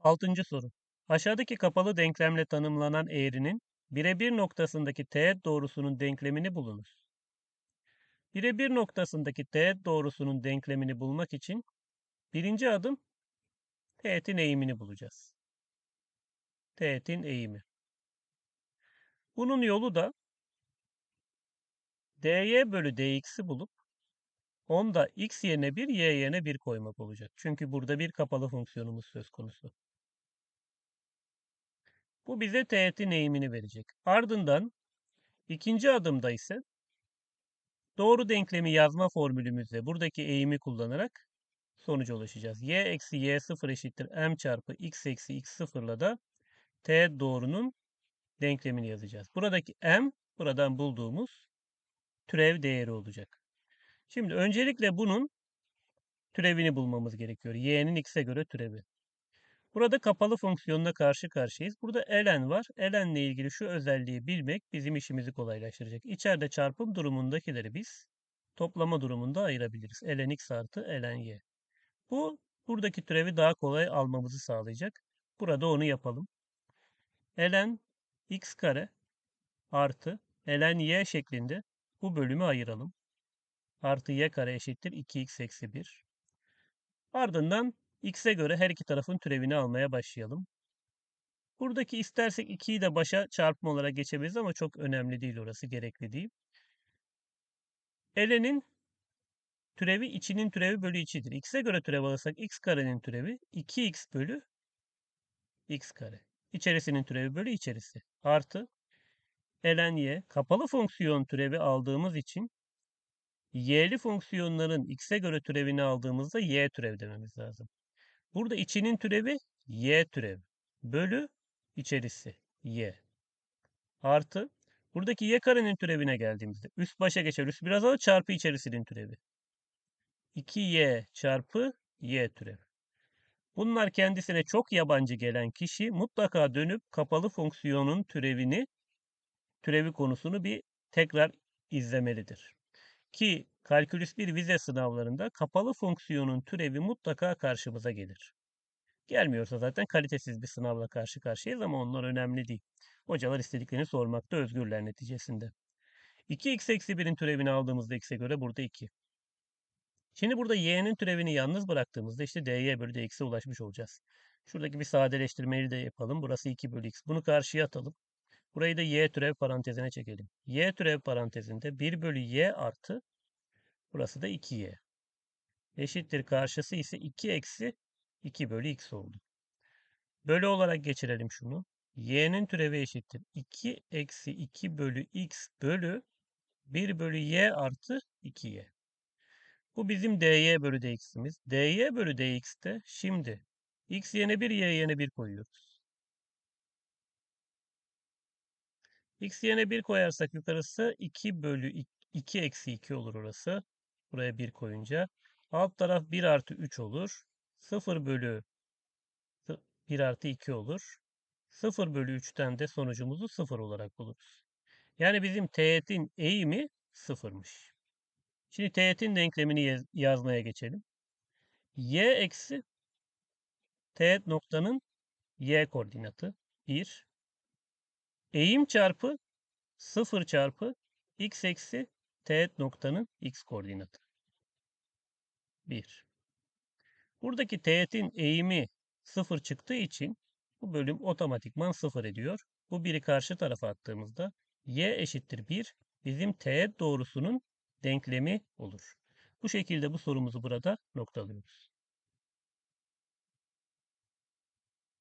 Altıncı soru. Aşağıdaki kapalı denklemle tanımlanan eğrinin birebir noktasındaki teğet doğrusunun denklemini bulunuz. Birebir noktasındaki teğet doğrusunun denklemini bulmak için birinci adım teğetin eğimini bulacağız. Teğetin eğimi. Bunun yolu da dy bölü dx'i bulup onda x yerine 1, y yerine 1 koymak olacak. Çünkü burada bir kapalı fonksiyonumuz söz konusu. Bu bize teğetin eğimini verecek. Ardından ikinci adımda ise doğru denklemi yazma formülümüzle buradaki eğimi kullanarak sonuca ulaşacağız. y eksi y sıfır eşittir m çarpı x eksi x sıfırla da teğet doğrunun denklemini yazacağız. Buradaki m buradan bulduğumuz türev değeri olacak. Şimdi öncelikle bunun türevini bulmamız gerekiyor. y'nin x'e göre türevi. Burada kapalı fonksiyonla karşı karşıyayız. Burada ln var. ln ile ilgili şu özelliği bilmek bizim işimizi kolaylaştıracak. İçeride çarpım durumundakileri biz toplama durumunda ayırabiliriz. ln x artı ln y. Bu buradaki türevi daha kolay almamızı sağlayacak. Burada onu yapalım. ln x kare artı ln y şeklinde bu bölümü ayıralım. Artı y kare eşittir 2x eksi 1. Ardından x'e göre her iki tarafın türevini almaya başlayalım. Buradaki istersek 2'yi de başa çarpma olarak geçebiliriz ama çok önemli değil orası, gerekli değil. Ln'in türevi içinin türevi bölü içidir. x'e göre türev alırsak x karenin türevi 2x bölü x kare. İçerisinin türevi bölü içerisi. Artı ln y kapalı fonksiyon türevi aldığımız için y'li fonksiyonların x'e göre türevini aldığımızda y türev dememiz lazım. Burada içinin türevi y türev bölü içerisi y artı buradaki y karenin türevine geldiğimizde üst başa geçer. Üst biraz alır çarpı içerisinin türevi. 2y çarpı y türev. Bunlar kendisine çok yabancı gelen kişi mutlaka dönüp kapalı fonksiyonun türevini, türevi konusunu bir tekrar izlemelidir. Ki kalkülüs bir vize sınavlarında kapalı fonksiyonun türevi mutlaka karşımıza gelir. Gelmiyorsa zaten kalitesiz bir sınavla karşı karşıyayız ama onlar önemli değil. Hocalar istediklerini sormakta özgürler neticesinde. 2x eksi 1'in türevini aldığımızda x'e göre burada 2. Şimdi burada y'nin türevini yalnız bıraktığımızda işte dy bölü dx'e ulaşmış olacağız. Şuradaki bir sadeleştirmeyi de yapalım. Burası 2 bölü x. Bunu karşıya atalım. Burayı da y türev parantezine çekelim. y türev parantezinde 1 bölü y artı burası da 2y. Eşittir karşısı ise 2 eksi 2 bölü x oldu. Bölü olarak geçirelim şunu. y'nin türevi eşittir. 2 eksi 2 bölü x bölü 1 bölü y artı 2y. Bu bizim dy bölü dx'imiz. dy bölü dx'te şimdi x yerine 1 y yerine 1 koyuyoruz. x yerine 1 koyarsak yukarısı 2 bölü 2 eksi 2 olur orası. Buraya 1 koyunca. Alt taraf 1 artı 3 olur. 0 bölü 1 artı 2 olur. 0 bölü 3'ten de sonucumuzu 0 olarak buluruz. Yani bizim teğetin eğimi 0'mış. Şimdi teğetin denklemini yazmaya geçelim. y eksi teğet noktanın y koordinatı 1 Eğim çarpı 0 çarpı x eksi teğet noktanın x koordinatı. 1. Buradaki teğetin eğimi 0 çıktığı için bu bölüm otomatikman 0 ediyor. Bu biri karşı tarafa attığımızda y eşittir 1 bizim teğet doğrusunun denklemi olur. Bu şekilde bu sorumuzu burada noktalıyoruz.